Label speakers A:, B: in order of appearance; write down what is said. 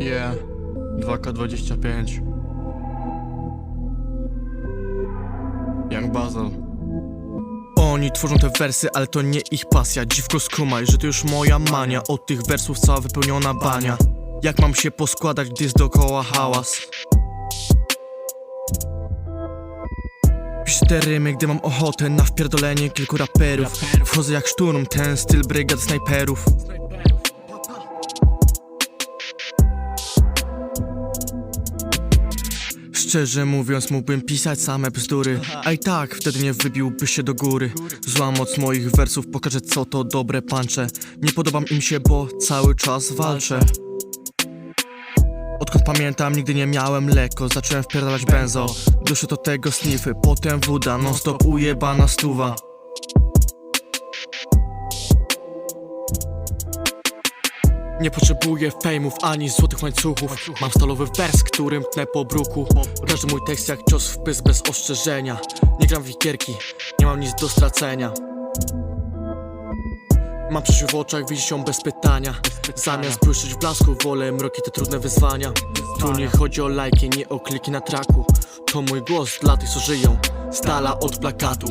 A: AK-25 Young Basil Oni tworzą te wersy, ale to nie ich pasja. Dziwko skumaj, że to już moja mania. Od tych wersów cała wypełniona bania. Jak mam się poskładać, gdy jest dookoła hałas? Piszę te rymy, gdy mam ochotę na wpierdolenie kilku raperów. Wchodzę jak szturm, ten styl brygad snajperów Szczerze mówiąc, mógłbym pisać same bzdury. A i tak wtedy nie wybiłby się do góry. Zła moc moich wersów pokaże co to dobre pancze. Nie podobam im się, bo cały czas walczę. Odkąd pamiętam, nigdy nie miałem lekko. Zacząłem wpierdalać benzo. Duszę do tego snify, potem woda Non stop ujebana stuwa Nie potrzebuję fejmów ani złotych łańcuchów. Mam stalowy wers, którym tnę po bruku. Każdy mój tekst jak cios w pysk bez ostrzeżenia. Nie gram w wikierki, nie mam nic do stracenia. Mam przyszłość w oczach, widzisz ją bez pytania. Zamiast błyszczeć w blasku, wolę mroki te trudne wyzwania. Tu nie chodzi o lajki, nie o kliki na traku. To mój głos dla tych, co żyją Z dala od plakatu